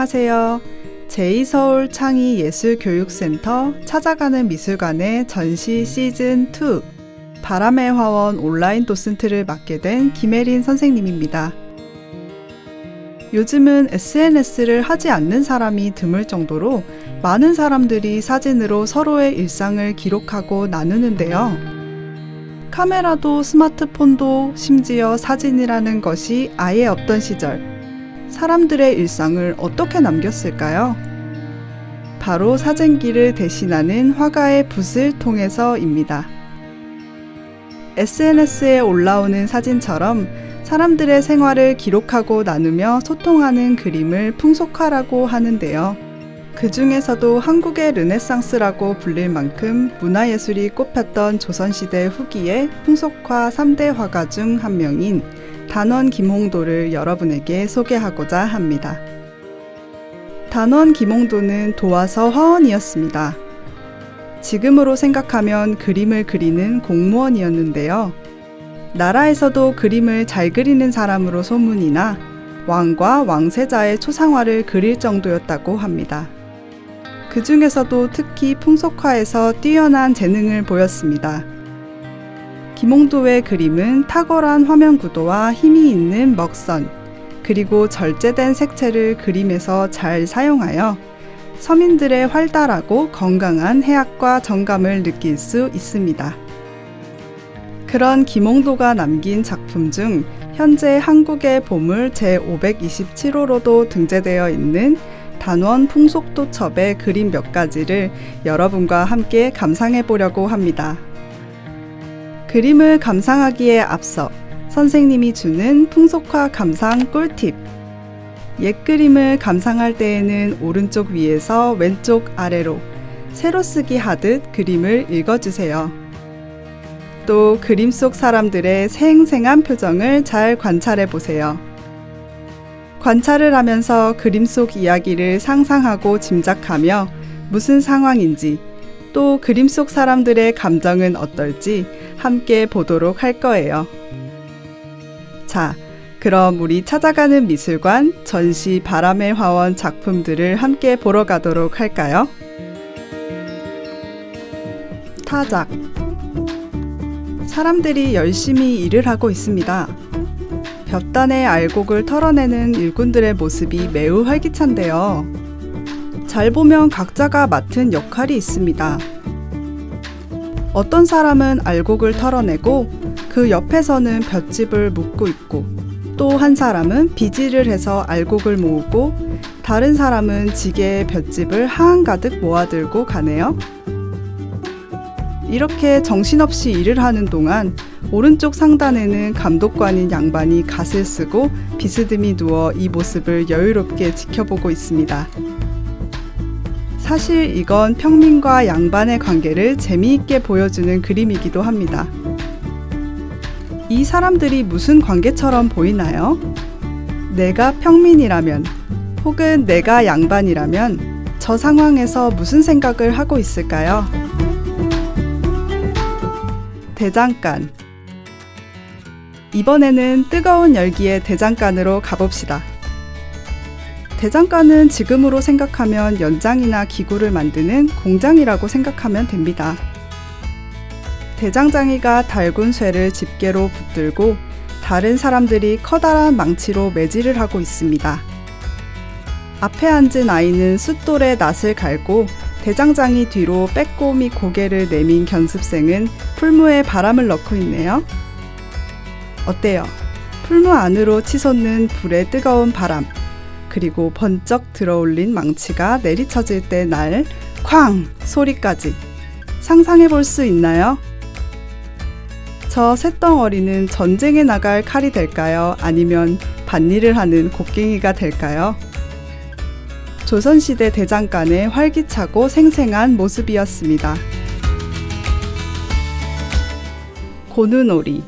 안녕하세요. 제2서울 창의 예술교육센터 찾아가는 미술관의 전시 시즌 2 바람의 화원 온라인 도슨트를 맡게 된 김혜린 선생님입니다. 요즘은 SNS를 하지 않는 사람이 드물 정도로 많은 사람들이 사진으로 서로의 일상을 기록하고 나누는데요. 카메라도 스마트폰도 심지어 사진이라는 것이 아예 없던 시절, 사람들의 일상을 어떻게 남겼을까요? 바로 사진기를 대신하는 화가의 붓을 통해서입니다. SNS에 올라오는 사진처럼 사람들의 생활을 기록하고 나누며 소통하는 그림을 풍속화라고 하는데요. 그 중에서도 한국의 르네상스라고 불릴 만큼 문화예술이 꼽혔던 조선시대 후기의 풍속화 3대 화가 중 한 명인 단원 김홍도를 여러분에게 소개하고자 합니다. 단원 김홍도는 도화서 화원이었습니다. 지금으로 생각하면 그림을 그리는 공무원이었는데요. 나라에서도 그림을 잘 그리는 사람으로 소문이나 왕과 왕세자의 초상화를 그릴 정도였다고 합니다. 그 중에서도 특히 풍속화에서 뛰어난 재능을 보였습니다. 김홍도의 그림은 탁월한 화면 구도와 힘이 있는 먹선, 그리고 절제된 색채를 그림에서 잘 사용하여 서민들의 활달하고 건강한 해학과 정감을 느낄 수 있습니다. 그런 김홍도가 남긴 작품 중 현재 한국의 보물 제527호로도 등재되어 있는 단원 풍속도첩의 그림 몇 가지를 여러분과 함께 감상해 보려고 합니다. 그림을 감상하기에 앞서 선생님이 주는 풍속화 감상 꿀팁. 옛 그림을 감상할 때에는 오른쪽 위에서 왼쪽 아래로 세로 쓰기 하듯 그림을 읽어주세요. 또 그림 속 사람들의 생생한 표정을 잘 관찰해 보세요. 관찰을 하면서 그림 속 이야기를 상상하고 짐작하며 무슨 상황인지 또 그림 속 사람들의 감정은 어떨지 함께 보도록 할 거예요. 자, 그럼 우리 찾아가는 미술관 전시 바람의 화원 작품들을 함께 보러 가도록 할까요? 타작 사람들이 열심히 일을 하고 있습니다. 볕단의 알곡을 털어내는 일꾼들의 모습이 매우 활기찬데요. 잘 보면 각자가 맡은 역할이 있습니다. 어떤 사람은 알곡을 털어내고 그 옆에서는 볏짚을 묶고 있고 또 한 사람은 비질을 해서 알곡을 모으고 다른 사람은 지게에 볏짚을 한가득 모아들고 가네요. 이렇게 정신없이 일을 하는 동안 오른쪽 상단에는 감독관인 양반이 갓을 쓰고 비스듬히 누워 이 모습을 여유롭게 지켜보고 있습니다. 사실 이건 평민과 양반의 관계를 재미있게 보여주는 그림이기도 합니다. 이 사람들이 무슨 관계처럼 보이나요? 내가 평민이라면 혹은 내가 양반이라면 저 상황에서 무슨 생각을 하고 있을까요? 대장간 이번에는 뜨거운 열기의 대장간으로 가봅시다. 대장간은 지금으로 생각하면 연장이나 기구를 만드는 공장이라고 생각하면 됩니다. 대장장이가 달군 쇠를 집게로 붙들고 다른 사람들이 커다란 망치로 매질을 하고 있습니다. 앞에 앉은 아이는 숫돌에 낫을 갈고 대장장이 뒤로 빼꼼히 고개를 내민 견습생은 풀무에 바람을 넣고 있네요. 어때요? 풀무 안으로 치솟는 불의 뜨거운 바람, 그리고 번쩍 들어올린 망치가 내리쳐질 때 날 쾅! 소리까지 상상해 볼 수 있나요? 저 쇳덩어리는 전쟁에 나갈 칼이 될까요? 아니면 밭일을 하는 곡괭이가 될까요? 조선시대 대장간의 활기차고 생생한 모습이었습니다. 고누놀이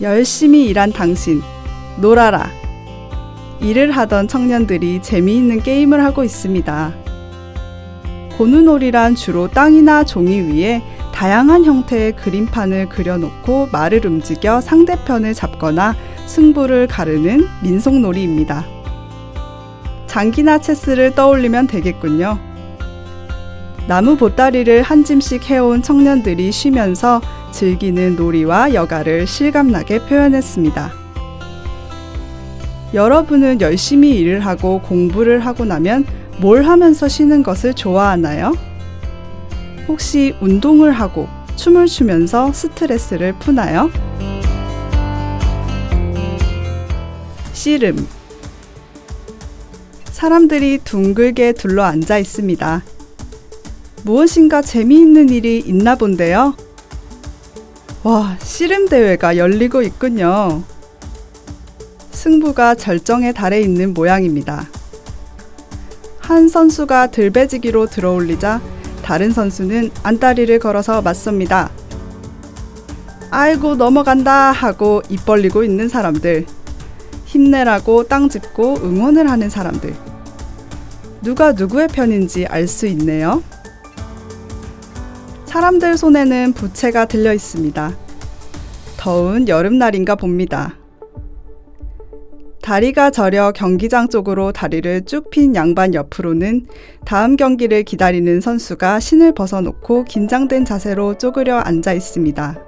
열심히 일한 당신, 놀아라. 일을 하던 청년들이 재미있는 게임을 하고 있습니다. 고누놀이란 주로 땅이나 종이 위에 다양한 형태의 그림판을 그려놓고 말을 움직여 상대편을 잡거나 승부를 가르는 민속놀이입니다. 장기나 체스를 떠올리면 되겠군요. 나무 보따리를 한 짐씩 해온 청년들이 쉬면서 즐기는 놀이와 여가를 실감나게 표현했습니다. 여러분은 열심히 일을 하고 공부를 하고 나면 뭘 하면서 쉬는 것을 좋아하나요? 혹시 운동을 하고 춤을 추면서 스트레스를 푸나요? 씨름 사람들이 둥글게 둘러 앉아 있습니다. 무엇인가 재미있는 일이 있나 본데요. 와, 씨름 대회가 열리고 있군요. 승부가 절정에 달해 있는 모양입니다. 한 선수가 들배지기로 들어올리자 다른 선수는 안다리를 걸어서 맞섭니다. 아이고 넘어간다 하고 입 벌리고 있는 사람들. 힘내라고 땅 짚고 응원을 하는 사람들. 누가 누구의 편인지 알 수 있네요. 사람들 손에는 부채가 들려 있습니다. 더운 여름날인가 봅니다. 다리가 저려 경기장 쪽으로 다리를 쭉 핀 양반 옆으로는 다음 경기를 기다리는 선수가 신을 벗어놓고 긴장된 자세로 쪼그려 앉아 있습니다.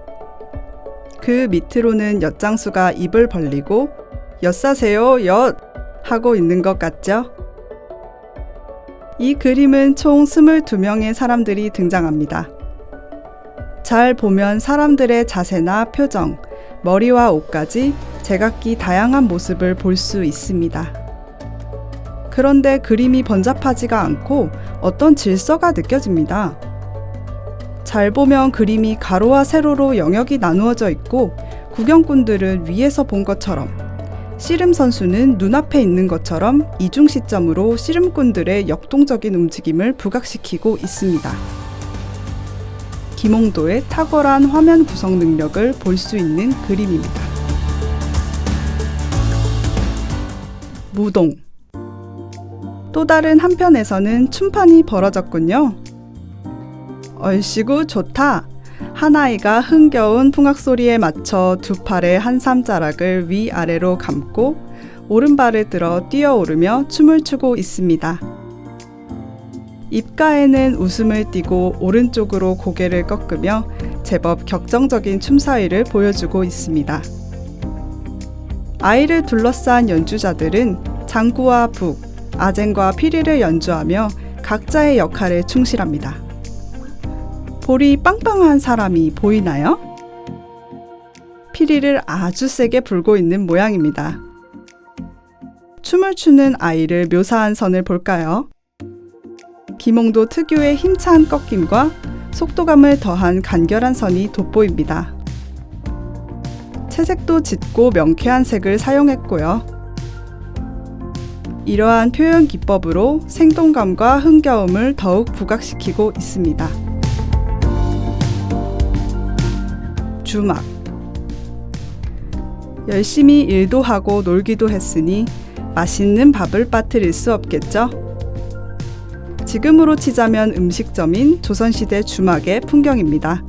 그 밑으로는 엿장수가 입을 벌리고 엿사세요 엿 하고 있는 것 같죠? 이 그림은 총 22명의 사람들이 등장합니다. 잘 보면 사람들의 자세나 표정, 머리와 옷까지 제각기 다양한 모습을 볼 수 있습니다. 그런데 그림이 번잡하지가 않고 어떤 질서가 느껴집니다. 잘 보면 그림이 가로와 세로로 영역이 나누어져 있고 구경꾼들은 위에서 본 것처럼 씨름 선수는 눈앞에 있는 것처럼 이중 시점으로 씨름꾼들의 역동적인 움직임을 부각시키고 있습니다. 김홍도의 탁월한 화면 구성 능력을 볼 수 있는 그림입니다. 무동 또 다른 한편에서는 춤판이 벌어졌군요. 얼씨구 좋다. 한 아이가 흥겨운 풍악 소리에 맞춰 두 팔의 한 삼 자락을 위아래로 감고 오른발을 들어 뛰어오르며 춤을 추고 있습니다. 입가에는 웃음을 띠고 오른쪽으로 고개를 꺾으며 제법 격정적인 춤사위를 보여주고 있습니다. 아이를 둘러싼 연주자들은 장구와 북, 아쟁과 피리를 연주하며 각자의 역할에 충실합니다. 볼이 빵빵한 사람이 보이나요? 피리를 아주 세게 불고 있는 모양입니다. 춤을 추는 아이를 묘사한 선을 볼까요? 김홍도 특유의 힘찬 꺾임과 속도감을 더한 간결한 선이 돋보입니다. 채색도 짙고 명쾌한 색을 사용했고요. 이러한 표현 기법으로 생동감과 흥겨움을 더욱 부각시키고 있습니다. 주막 열심히 일도 하고 놀기도 했으니 맛있는 밥을 빠뜨릴 수 없겠죠? 지금으로 치자면 음식점인 조선시대 주막의 풍경입니다.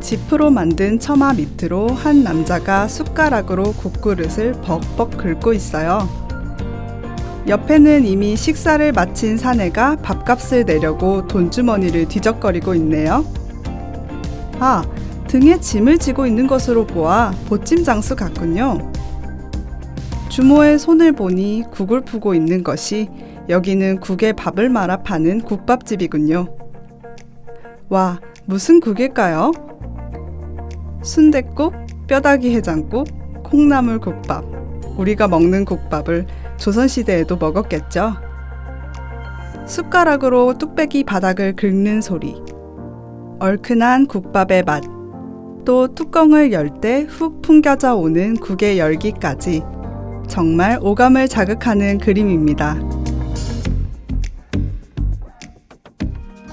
지프로 만든 처마 밑으로 한 남자가 숟가락으로 국그릇을 벅벅 긁고 있어요. 옆에는 이미 식사를 마친 사내가 밥값을 내려고 돈주머니를 뒤적거리고 있네요. 아, 등에 짐을 지고 있는 것으로 보아 보찜 장수 같군요. 주모의 손을 보니 국을 푸고 있는 것이 여기는 국에 밥을 말아 파는 국밥집이군요. 와, 무슨 국일까요? 순댓국, 뼈다귀 해장국, 콩나물 국밥. 우리가 먹는 국밥을 조선시대에도 먹었겠죠? 숟가락으로 뚝배기 바닥을 긁는 소리. 얼큰한 국밥의 맛. 또 뚜껑을 열 때 훅 풍겨져 오는 국의 열기까지 정말 오감을 자극하는 그림입니다.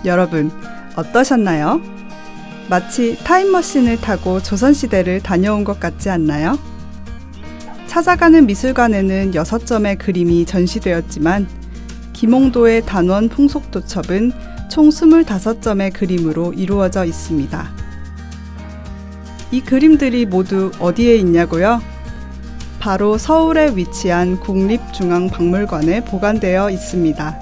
여러분, 어떠셨나요? 마치 타임머신을 타고 조선시대를 다녀온 것 같지 않나요? 찾아가는 미술관에는 6점의 그림이 전시되었지만 김홍도의 단원 풍속도첩은 총 25점의 그림으로 이루어져 있습니다. 이 그림들이 모두 어디에 있냐고요? 바로 서울에 위치한 국립중앙박물관에 보관되어 있습니다.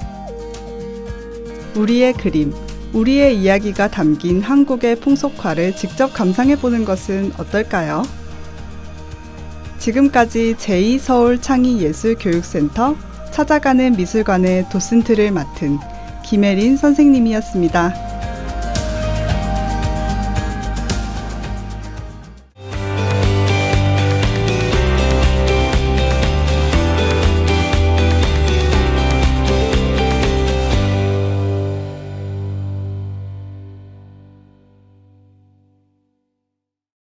우리의 그림, 우리의 이야기가 담긴 한국의 풍속화를 직접 감상해 보는 것은 어떨까요? 지금까지 제2서울 창의예술교육센터 찾아가는 미술관의 도슨트를 맡은 김혜린 선생님이었습니다.